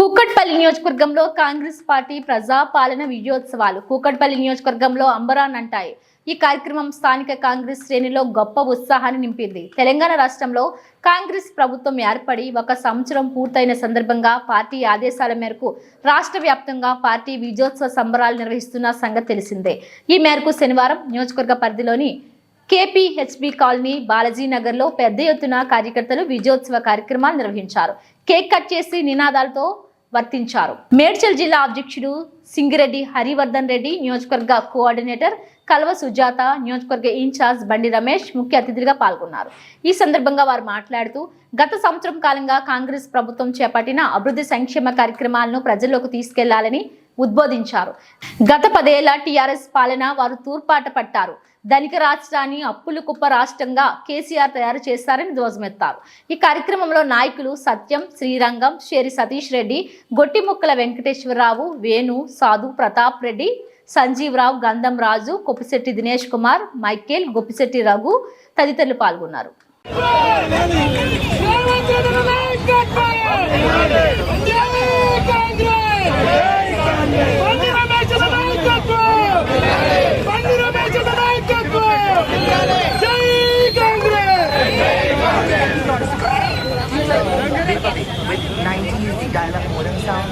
కూకట్పల్లి నియోజకవర్గంలో Congress party ప్రజాపాలన విజయోత్సవాలు కూకట్పల్లి నియోజకవర్గంలో అంబరాన్ అంటాయి. ఈ కార్యక్రమం స్థానిక కాంగ్రెస్ శ్రేణిలో గొప్ప ఉత్సాహాన్ని నింపింది. తెలంగాణ రాష్ట్రంలో కాంగ్రెస్ ప్రభుత్వం ఏర్పడి ఒక సంవత్సరం పూర్తయిన సందర్భంగా పార్టీ ఆదేశాల మేరకు రాష్ట్ర వ్యాప్తంగా పార్టీ విజయోత్సవ సంబరాలు నిర్వహిస్తున్న సంగతి తెలిసిందే. ఈ మేరకు శనివారం నియోజకవర్గ పరిధిలోని కేపీహెచ్బి కాలనీ బాలాజీనగర్లో పెద్ద ఎత్తున కార్యకర్తలు విజయోత్సవ కార్యక్రమాలు నిర్వహించారు. కేక్ కట్ చేసి నినాదాలతో వర్తించారు. మేడ్చల్ జిల్లా అధ్యక్షుడు సింగిరెడ్డి హరివర్ధన్ రెడ్డి నియోజకవర్గ కోఆర్డినేటర్ కల్వ సుజాత నియోజకవర్గ ఇన్ఛార్జ్ బండి రమేష్ ముఖ్య అతిథులుగా పాల్గొన్నారు. ఈ సందర్భంగా వారు మాట్లాడుతూ గత సంవత్సరం కాలంగా కాంగ్రెస్ ప్రభుత్వం చేపట్టిన అభివృద్ధి సంక్షేమ కార్యక్రమాలను ప్రజల్లోకి తీసుకెళ్ళాలని ఉద్బోధించారు గత పదేళ్ళ టీఆర్ఎస్ పాలన వారు తూర్పాట పట్టారు ధనిక రాష్ట్రాన్ని అప్పులు కుప్ప రాష్ట్రంగా కేసీఆర్ తయారు చేస్తారని ధ్వజమెత్తారు ఈ కార్యక్రమంలో నాయకులు సత్యం శ్రీరంగం షేరి సతీష్ రెడ్డి గొట్టిముక్కల వెంకటేశ్వరరావు వేణు సాధు ప్రతాప్ రెడ్డి సంజీవరావు గంధం రాజు కొప్పిశెట్టి దినేష్ కుమార్ మైకేల్ గొప్పిశెట్టి రఘు తదితరులు పాల్గొన్నారు đại là mùa đằng sau